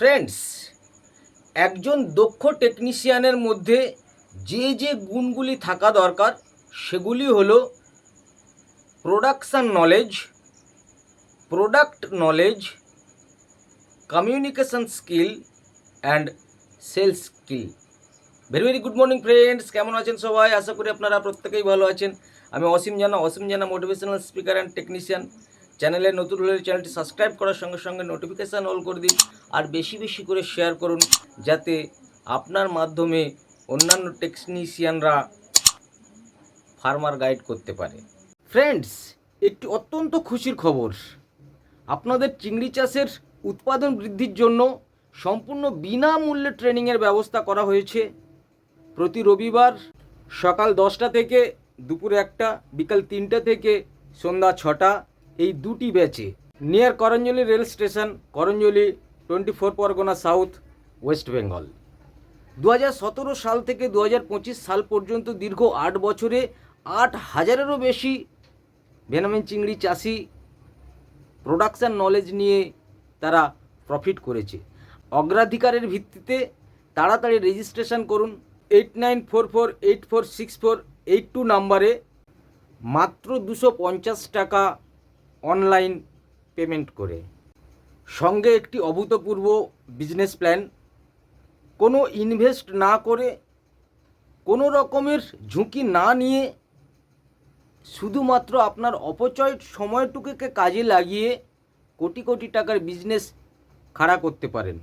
Friends একজন দক্ষ টেকনিশিয়ানের মধ্যে যে যে গুণগুলি থাকা দরকার, সেগুলি হলো production knowledge product knowledge communication skill and sales skill very very good morning friends কেমন আছেন সবাই? আশা করি আপনারা প্রত্যেকেই ভালো আছেন। আমি অসীম জানা অসীম জানা মোটিভেশনাল স্পিকার অ্যান্ড টেকনিশিয়ান চ্যানেলে নতুন হলে চ্যানেলটি সাবস্ক্রাইব করার সঙ্গে সঙ্গে নোটিফিকেশান অল করে দিন আর বেশি বেশি করে শেয়ার করুন যাতে আপনার মাধ্যমে অন্যান্য টেকনিশিয়ানরা ফার্মার গাইড করতে পারে। ফ্রেন্ডস একটি অত্যন্ত খুশির খবর। আপনাদের চিংড়ি চাষের উৎপাদন বৃদ্ধির জন্য সম্পূর্ণ বিনামূল্যে ট্রেনিংয়ের ব্যবস্থা করা হয়েছে। প্রতি রবিবার সকাল দশটা থেকে দুপুর একটা, বিকাল তিনটা থেকে সন্ধ্যা ছটা এই দুটি ব্যাচে near Karanjali rail station, Karanjali twenty four Pargana south west Bengal দু সাল থেকে দু সাল পর্যন্ত দীর্ঘ আট বছরে আট হাজারেরও বেশি ভেনামিন চিংড়ি চাষি প্রোডাকশান নলেজ নিয়ে তারা প্রফিট করেছে। অগ্রাধিকারের ভিত্তিতে তাড়াতাড়ি রেজিস্ট্রেশন করুন eight nine four four eight four six four eight two নাম্বারে মাত্র দুশো পঞ্চাশ টাকা অনলাইন পেমেন্ট করে। সঙ্গে একটি অভূতপূর্ব বিজনেস প্ল্যান। কোনো ইনভেস্ট না করে কোনো রকমের ঝুঁকি না নিয়ে শুধুমাত্র আপনার অপচয় সময়টুকুকে কাজে লাগিয়ে কোটি কোটি টাকার বিজনেস খাড়া করতে পারেন।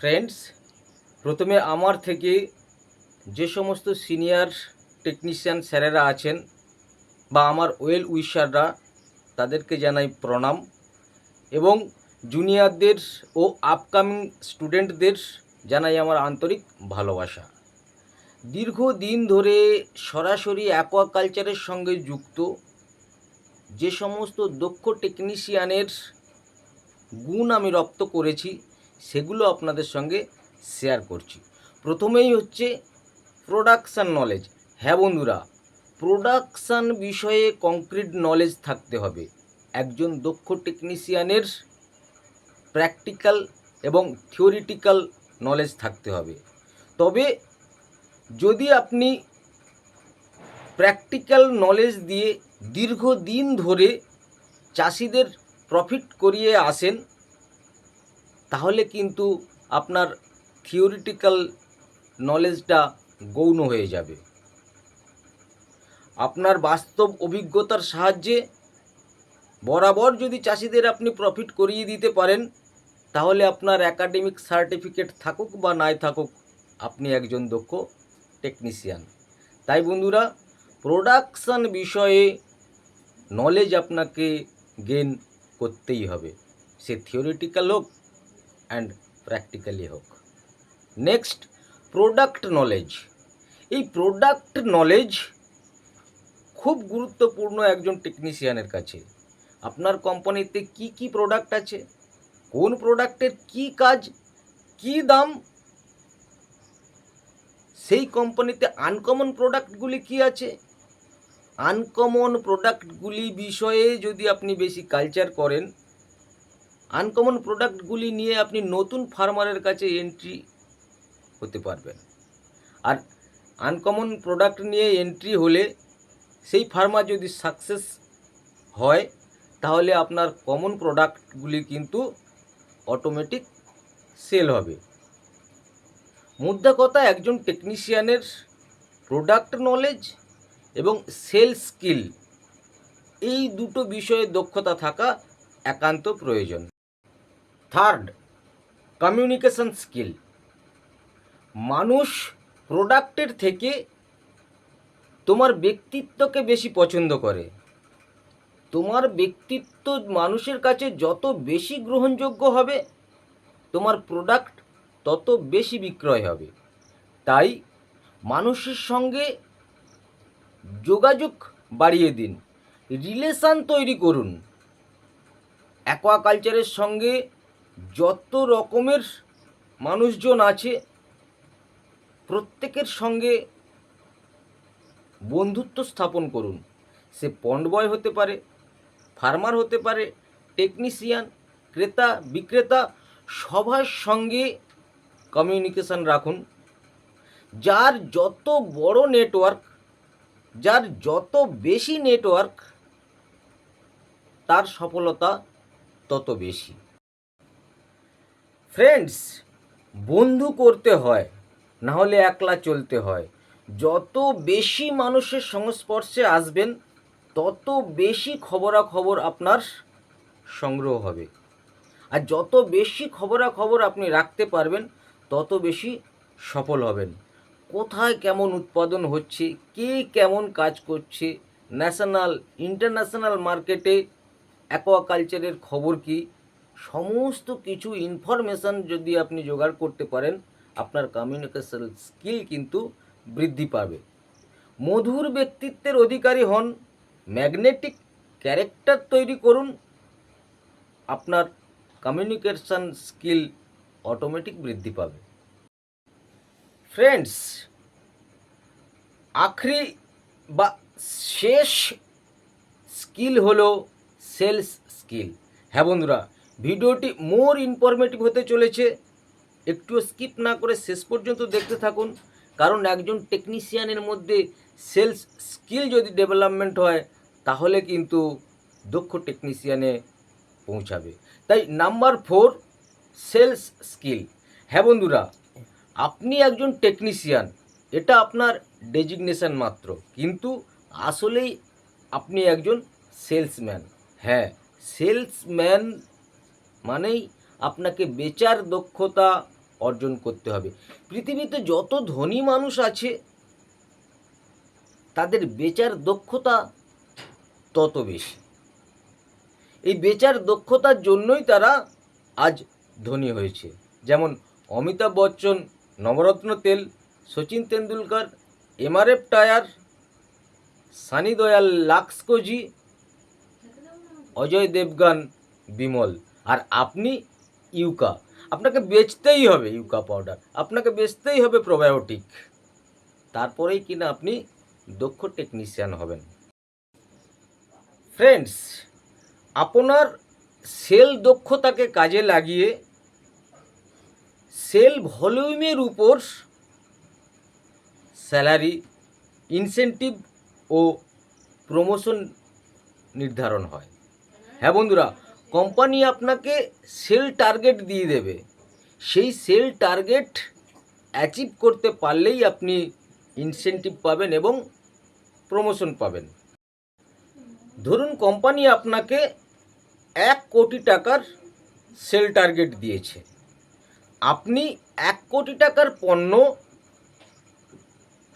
ফ্রেন্ডস, প্রথমে আমার থেকে যে সমস্ত সিনিয়র টেকনিশিয়ান স্যারেরা আছেন বা আমার ওয়েল উইশাররা তাদেরকে জানাই প্রণাম। এবং জুনিয়রদের ও আপকামিং স্টুডেন্টদের জানাই আমার আন্তরিক ভালোবাসা। দীর্ঘদিন ধরে সরাসরি অ্যাকোয়াকালচারের সঙ্গে যুক্ত, যে সমস্ত দক্ষ টেকনিশিয়ানের গুণ আমি রপ্ত করেছি, সেগুলো আপনাদের সঙ্গে শেয়ার করছি। প্রথমেই হচ্ছে প্রোডাকশান নলেজ হ্যাঁ বন্ধুরা প্রোডাকশান বিষয়ে কংক্রিট নলেজ থাকতে হবে। একজন দক্ষ টেকনিশিয়ানের প্র্যাকটিক্যাল এবং থিওরিটিক্যাল নলেজ থাকতে হবে। তবে যদি আপনি প্র্যাকটিক্যাল নলেজ দিয়ে দীর্ঘদিন ধরে চাষিদের প্রফিট করিয়ে আসেন, তাহলে কিন্তু আপনার থিওরিটিক্যাল নলেজটা গৌণ হয়ে যাবে। আপনার বাস্তব অভিজ্ঞতার সাহায্যে বরাবর যদি চাষিদের আপনি প্রফিট করিয়ে দিতে পারেন, তাহলে আপনার একাডেমিক সার্টিফিকেট থাকুক বা নাই থাকুক, আপনি একজন দক্ষ টেকনিশিয়ান তাই বন্ধুরা প্রোডাকশান বিষয়ে নলেজ আপনাকে গেন করতেই হবে। সে থিওরিটিক্যাল হোক অ্যান্ড প্র্যাকটিক্যালি হোক। নেক্সট প্রোডাক্ট নলেজ এই প্রোডাক্ট নলেজ খুব গুরুত্বপূর্ণ একজন টেকনিশিয়ানের কাছে। আপনার কোম্পানিতে কি কি প্রোডাক্ট আছে? কোন প্রোডাক্টের কি কাজ? কি দাম? সেই কোম্পানিতে আনকমন প্রোডাক্টগুলি কি আছে? আনকমন প্রোডাক্টগুলি বিষয়ে যদি আপনি বেশি কালচার করেন আনকমন প্রোডাক্টগুলি নিয়ে আপনি নতুন ফার্মারের কাছে এন্ট্রি হতে পারবেন। আর আনকমন প্রোডাক্ট নিয়ে এন্ট্রি হলে সেই ফার্মার যদি সাকসেস হয়, তাহলে আপনার কমন প্রোডাক্টগুলি কিন্তু অটোমেটিক সেল হবে। মুদ্রা কথা, একজন টেকনিশিয়ানের প্রোডাক্ট নলেজ এবং সেল স্কিল এই দুটো বিষয়ে দক্ষতা থাকা একান্ত প্রয়োজন। থার্ড কমিউনিকেশন স্কিল মানুষ প্রোডাক্টের থেকে তোমার ব্যক্তিত্বকে বেশি পছন্দ করে। তোমার ব্যক্তিত্ব মানুষের কাছে যত বেশি গ্রহণযোগ্য হবে, তোমার প্রোডাক্ট তত বেশি বিক্রয় হবে। তাই মানুষের সঙ্গে যোগাযোগ বাড়িয়ে দিন রিলেশান তৈরি করুন। অ্যাকোয়াকালচারের সঙ্গে যত রকমের মানুষজন আছে, প্রত্যেকের সঙ্গে বন্ধুত্ব স্থাপন করুন। সে পন্ড বয় হতে পারে, ফার্মার হতে পারে টেকনিশিয়ান ক্রেতা, বিক্রেতা, সবার সঙ্গে কমিউনিকেশন রাখুন। যার যত বড় নেটওয়ার্ক যার যত বেশি নেটওয়ার্ক তার সফলতা তত বেশি। ফ্রেন্ডস বন্ধু করতে হয় না হলে একলা চলতে হয়। যত বেশি মানুষের সংস্পর্শে আসবেন, তত বেশি খবরাখবর আপনার সংগ্রহ হবে। আর যত বেশি খবরাখবর আপনি রাখতে পারবেন, তত বেশি সফল হবেন। কোথায় কেমন উৎপাদন হচ্ছে, কে কেমন কাজ করছে ন্যাশনাল ইন্টারন্যাশনাল মার্কেটে অ্যাকোয়াকালচারের খবর কি, সমস্ত কিছু ইনফরমেশান যদি আপনি জোগাড় করতে পারেন, আপনার কমিউনিকেশন স্কিল কিন্তু বৃদ্ধি পাবে। মধুর ব্যক্তিত্বের অধিকারী হন ম্যাগনেটিক ক্যারেক্টার তৈরি করুন। আপনার কমিউনিকেশন স্কিল অটোমেটিক বৃদ্ধি পাবে। ফ্রেন্ডস, আখরি বা শেষ স্কিল হলো সেলস স্কিল। হ্যাঁ বন্ধুরা, ভিডিওটি মোর ইনফরমেটিভ হতে চলেছে। একটু স্কিপ না করে শেষ পর্যন্ত দেখতে থাকুন। কারণ একজন টেকনিশিয়ানের মধ্যে সেলস স্কিল যদি ডেভেলপমেন্ট হয়, তাহলে কিন্তু দক্ষ টেকনিশিয়ানে পৌঁছাবে। তাই নাম্বার ফোর সেলস স্কিল হ্যাঁ বন্ধুরা, আপনি একজন টেকনিশিয়ান এটা আপনার ডেজিগনেশন মাত্র। কিন্তু আসলেই আপনি একজন সেলসম্যান হ্যাঁ সেলসম্যান মানেই আপনাকে বেচার দক্ষতা অর্জন করতে হবে। পৃথিবীতে যত ধনী মানুষ আছে, তাদের বেচার দক্ষতা তত বেশি। এই বেচার দক্ষতার জন্যই তারা আজ ধনী হয়েছে। যেমন অমিতাভ বচ্চন, নবরত্ন তেল, Sachin Tendulkar MRF tyre, Sunny Deol, Lux Cozi, Ajay Devgn, Bimal. আর আপনি ইউকা। আপনাকে বেচতেই হবে ইউকা পাউডার। আপনাকে বেচতেই হবে প্রোবায়োটিক। তারপরেই কিনা আপনি দক্ষ টেকনিশিয়ান হবেন। ফ্রেন্ডস, আপনার সেল দক্ষতাকে কাজে লাগিয়ে সেল ভলিউমের উপর স্যালারি, ইনসেন্টিভ ও প্রমোশন নির্ধারণ হয়। হ্যাঁ বন্ধুরা কোম্পানি আপনাকে সেল টার্গেট দিয়ে দেবে। সেই সেল টার্গেট অ্যাচিভ করতে পারলেই আপনি ইনসেন্টিভ পাবেন এবং প্রমোশন পাবেন। ধরুন কোম্পানি আপনাকে এক কোটি টাকার সেল টার্গেট দিয়েছে। আপনি এক কোটি টাকার পণ্য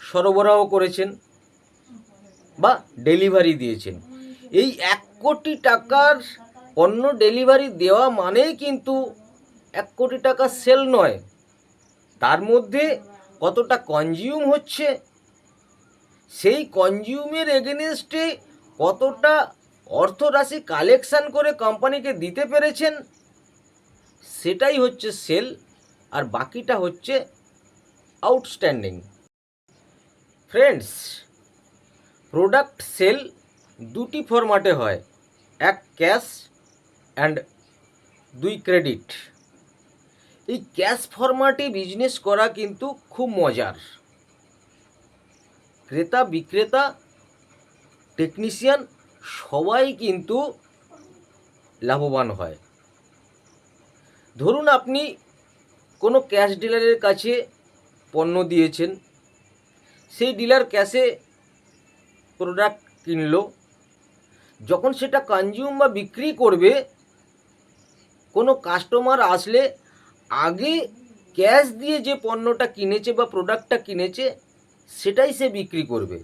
সরবরাহ করেছেন বা ডেলিভারি দিয়েছেন। এই এক কোটি টাকার পণ্য ডেলিভারি দেওয়া মানেই কিন্তু এক কোটি টাকা সেল নয়। তার মধ্যে কতটা কনজিউম হচ্ছে? সেই কনজিউমের এগেনস্টে কতটা অর্থরাশি কালেকশান করে কোম্পানিকে দিতে পেরেছেন? সেটাই হচ্ছে সেল, আর বাকিটা হচ্ছে আউটস্ট্যান্ডিং ফ্রেন্ডস প্রোডাক্ট সেল দুটি ফরম্যাটে হয়। এক ক্যাশ অ্যান্ড দুই ক্রেডিট এই ক্যাশ ফরম্যাটে বিজনেস করা কিন্তু খুব মজার। ক্রেতা, বিক্রেতা টেকনিশিয়ান সবাই কিন্তু লাভবান হয়। ধরুন আপনি কোনো ক্যাশ ডিলারের কাছে পণ্য দিয়েছেন, সেই ডিলার ক্যাশে প্রোডাক্ট কিনলো, যখন সেটা কনজিউম বা বিক্রি করবে কোনো কাস্টমার আসলে আগে ক্যাশ দিয়ে যে পণ্যটা কিনেছে বা প্রোডাক্টটা কিনেছে, সেটাই সে বিক্রি করবে।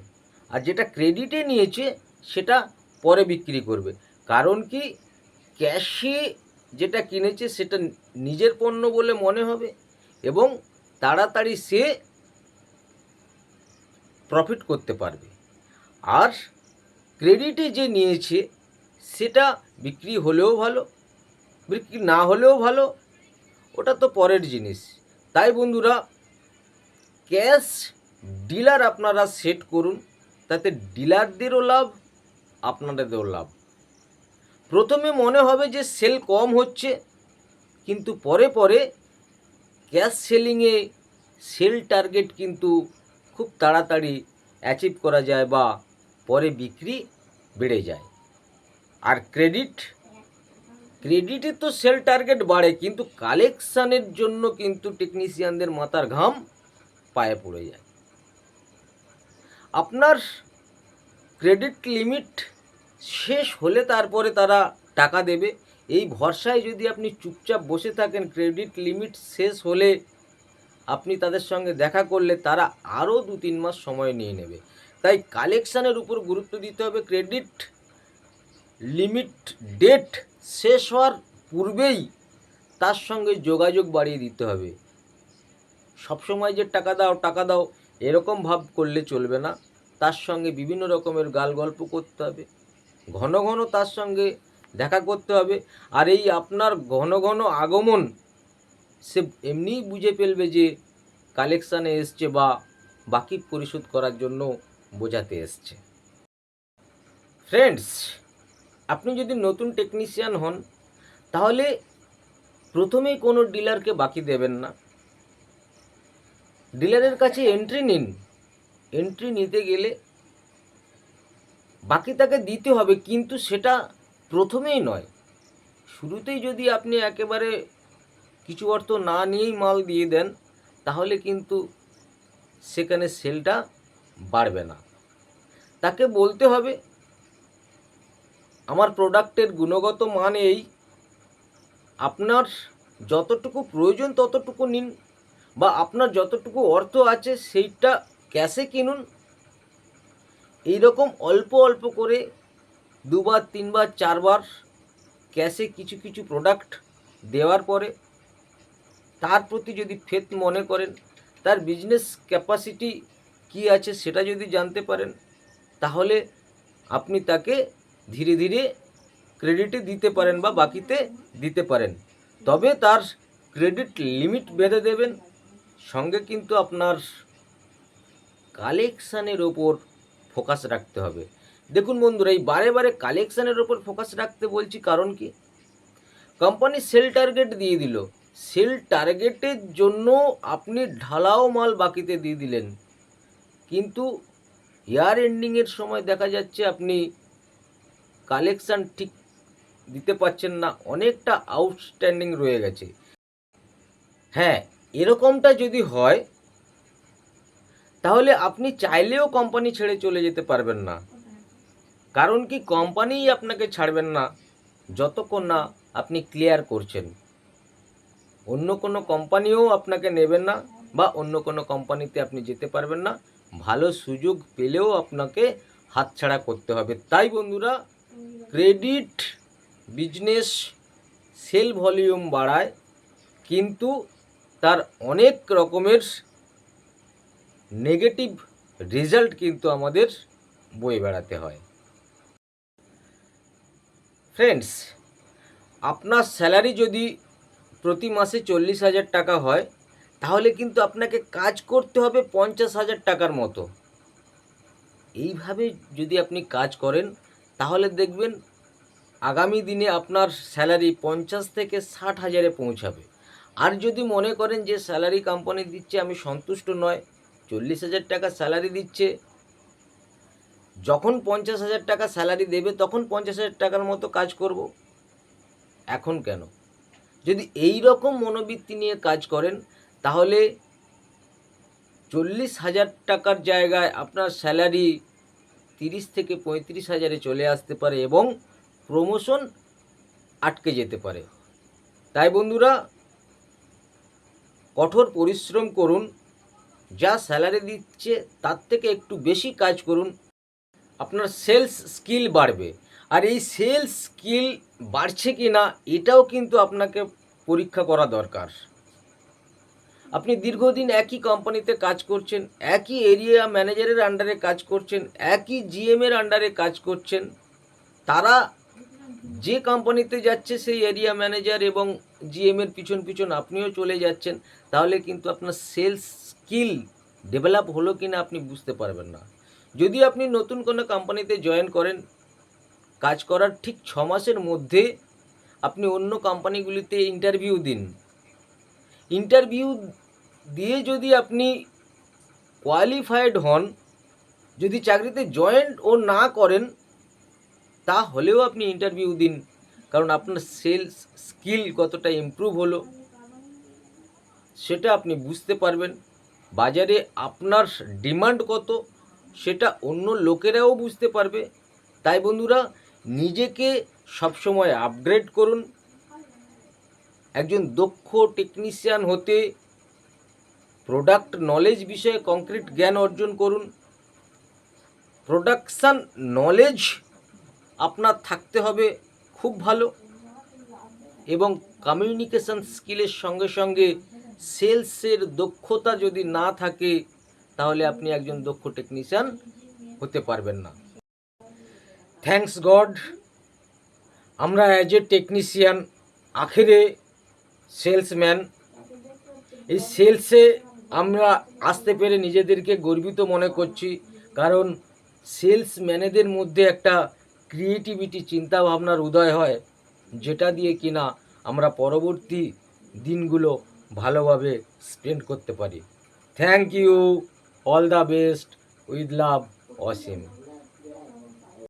আর যেটা ক্রেডিটে নিয়েছে, সেটা পরে বিক্রি করবে। কারণ কি ক্যাশে যেটা কিনেছে, সেটা নিজের পণ্য বলে মনে হবে এবং তাড়াতাড়ি সে প্রফিট করতে পারবে। আর ক্রেডিটে যে নিয়েছে, সেটা বিক্রি হলেও ভালো বিক্রি না হলেও ভালো, ওটা তো পরের জিনিস। তাই বন্ধুরা, ক্যাশ ডিলার আপনারা সেট করুন, তাতে ডিলারদেরও লাভ, আপনাদেরও লাভ। প্রথমে মনে হবে যে সেল কম হচ্ছে, কিন্তু পরে পরে ক্যাশ সেলিংয়ে সেল টার্গেট কিন্তু খুব তাড়াতাড়ি অ্যাচিভ করা যায় বা পরে বিক্রি বেড়ে যায়। আর ক্রেডিট ক্রেডিটে তো সেল টার্গেট বাড়ে, কিন্তু কালেকশানের জন্য কিন্তু টেকনিশিয়ানদের মাথার ঘাম পায়ে পড়ে যায়। আপনার ক্রেডিট লিমিট শেষ হলে তারপরে তারা টাকা দেবে। এই ভরসায় যদি আপনি চুপচাপ বসে থাকেন ক্রেডিট লিমিট শেষ হলে আপনি তাদের সঙ্গে দেখা করলে তারা আরও দু তিন মাস সময় নিয়ে নেবে। তাই কালেকশানের উপর গুরুত্ব দিতে হবে। ক্রেডিট লিমিট ডেট শেষ হওয়ার পূর্বেই তার সঙ্গে যোগাযোগ বাড়িয়ে দিতে হবে। সবসময় যে টাকা দাও টাকা দাও, এরকম ভাব করলে চলবে না। তার সঙ্গে বিভিন্ন রকমের গাল গল্প করতে হবে। ঘন ঘন তার সঙ্গে দেখা করতে হবে। আর এই আপনার ঘন ঘন আগমন, সে এমনিই বুঝে ফেলবে যে কালেকশানে এসছে বা বাকি পরিশোধ করার জন্য বোঝাতে এসছে। ফ্রেন্ডস আপনি যদি নতুন টেকনিশিয়ান হন, তাহলে প্রথমেই কোনো ডিলারকে বাকি দেবেন না। ডিলারের কাছে এন্ট্রি নিন। এন্ট্রি নিতে গেলে বাকি তাকে দিতে হবে, কিন্তু সেটা প্রথমেই নয়। শুরুতেই যদি আপনি একেবারে কিছু অর্থ না নিয়েই মাল দিয়ে দেন, তাহলে কিন্তু সেখানে সেলটা বাড়বে না। তাকে বলতে হবে আমার প্রোডাক্টের গুণগত মান এই। আপনার যতটুকু প্রয়োজন ততটুকু নিন বা আপনার যতটুকু অর্থ আছে সেইটা ক্যাশে কিনুন। এই রকম অল্প অল্প করে দুবার, তিনবার, চারবার ক্যাশে কিছু কিছু প্রোডাক্ট দেওয়ার পরে তার প্রতি যদি ফেত মনে করেন, তার বিজনেস ক্যাপাসিটি কি আছে সেটা যদি জানতে পারেন, তাহলে আপনি তাকে ধীরে ধীরে ক্রেডিটে দিতে পারেন বা বাকিতে দিতে পারেন। তবে তার ক্রেডিট লিমিট বেঁধে দেবেন। সঙ্গে কিন্তু আপনার কালেকশানের ওপর ফোকাস রাখতে হবে। দেখুন বন্ধুরা, এই বারে বারে কালেকশানের ওপর ফোকাস রাখতে বলছি কারণ কি? কোম্পানি সেল টার্গেট দিয়ে দিল। সেল টার্গেটের জন্য আপনি ঢালাও মাল বাকিতে দিয়ে দিলেন। কিন্তু ইয়ার এন্ডিংয়ের সময় দেখা যাচ্ছে আপনি কালেকশান ঠিক দিতে পারছেন না, অনেকটা আউটস্ট্যান্ডিং রয়ে গেছে। হ্যাঁ এরকমটা যদি হয়, তাহলে আপনি চাইলেও কোম্পানি ছেড়ে চলে যেতে পারবেন না। কারণ কি কোম্পানিই আপনাকে ছাড়বেন না, যতক্ষণ না আপনি ক্লিয়ার করছেন। অন্য কোনো কোম্পানিও আপনাকে নেবেন না, বা অন্য কোনো কোম্পানিতে আপনি যেতে পারবেন না। ভালো সুযোগ পেলেও আপনাকে হাতছাড়া করতে হবে। তাই বন্ধুরা ক্রেডিট বিজনেস সেল ভলিউম বাড়ায়, কিন্তু তার অনেক রকমের নেগেটিভ রেজাল্ট কিন্তু আমাদের বয়ে বেড়াতে হয়। ফ্রেন্ডস, আপনার স্যালারি যদি প্রতি মাসে চল্লিশ হাজার টাকা হয়, তাহলে কিন্তু আপনাকে কাজ করতে হবে পঞ্চাশ হাজার টাকার মতো। এইভাবে যদি আপনি কাজ করেন তাহলে দেখবেন আগামী দিনে আপনার স্যালারি পঞ্চাশ থেকে ষাট হাজারে পৌঁছাবে। আর যদি মনে করেন যে স্যালারি কোম্পানি দিচ্ছে, আমি সন্তুষ্ট নয়, চল্লিশ হাজার টাকা স্যালারি দিচ্ছে, যখন পঞ্চাশ হাজার টাকা স্যালারি দেবে, তখন পঞ্চাশ হাজার টাকার মতো কাজ করব। এখন কেন? যদি এই রকম মনোবৃত্তি নিয়ে কাজ করেন, তাহলে চল্লিশ হাজার টাকার জায়গায় আপনার স্যালারি তিরিশ থেকে পঁয়ত্রিশ হাজারে চলে আসতে পারে এবং প্রমোশন আটকে যেতে পারে। তাই বন্ধুরা, কঠোর পরিশ্রম করুন, যা স্যালারি দিচ্ছে তার থেকে একটু বেশি কাজ করুন, আপনার সেলস স্কিল বাড়বে। আর এই সেলস স্কিল বাড়ছে কি না এটাও কিন্তু আপনাকে পরীক্ষা করা দরকার। আপনি দীর্ঘদিন একই কোম্পানিতে কাজ করছেন, একই এরিয়া ম্যানেজারের আন্ডারে কাজ করছেন, একই জিএমের আন্ডারে কাজ করছেন, তারা যে কোম্পানিতে যাচ্ছে সেই এরিয়া ম্যানেজার এবং জিএমের পিছন পিছন আপনিও চলে যাচ্ছেন, তাহলে কিন্তু আপনার সেলস স্কিল ডেভেলপ হলো কি না আপনি বুঝতে পারবেন না। যদি আপনি নতুন কোনো কোম্পানিতে জয়েন করেন, কাজ করার ঠিক ছ মাসের মধ্যে আপনি অন্য কোম্পানিগুলিতে ইন্টারভিউ দিন। ইন্টারভিউ দিয়ে যদি আপনি কোয়ালিফাইড হন, যদি চাকরিতে জয়েন্ট ও না করেন, তাহলেও আপনি ইন্টারভিউ দিন। কারণ আপনার সেলস স্কিল কতটা ইমপ্রুভ হলো, সেটা আপনি বুঝতে পারবেন। বাজারে আপনার ডিমান্ড কত, সেটা অন্য লোকেরাও বুঝতে পারবে। তাই বন্ধুরা, নিজেকে সবসময় আপগ্রেড করুন। একজন দক্ষ টেকনিশিয়ান হতে প্রোডাক্ট নলেজ বিষয়ে কংক্রিট জ্ঞান অর্জন করুন। প্রোডাকশান নলেজ আপনার থাকতে হবে খুব ভালো এবং কমিউনিকেশন স্কিলের সঙ্গে সঙ্গে সেলসের দক্ষতা যদি না থাকে, তাহলে আপনি একজন দক্ষ টেকনিশিয়ান হতে পারবেন না। থ্যাঙ্কস গড আমরা অ্যাজ এ টেকনিশিয়ান আখেরে সেলসম্যান এই সেলসে আমরা আসতে পেরে নিজেদেরকে গর্বিত মনে করছি, কারণ সেলসম্যানেদের মধ্যে একটা ক্রিয়েটিভিটি চিন্তা ভাবনার উদয় হয়, যেটা দিয়ে কিনা আমরা পরবর্তী দিনগুলো ভালোভাবে স্পেন্ড করতে পারি। Thank you, all the best, with love, Asim.